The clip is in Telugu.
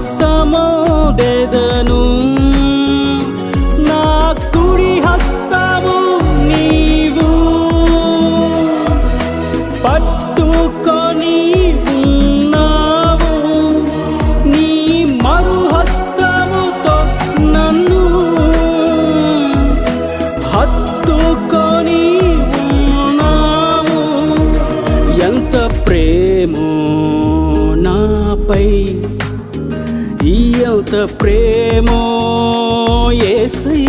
హాసమోదెదను నా కుడి హస్తము నీవు. పట్టుకొని ఉన్నావు. నీ మరుహస్తముతో నన్ను హత్తుకొని ఉన్నావు. ఎంత ప్రేమో నాపై శాశ్వత ప్రేమో ఏసయ్యా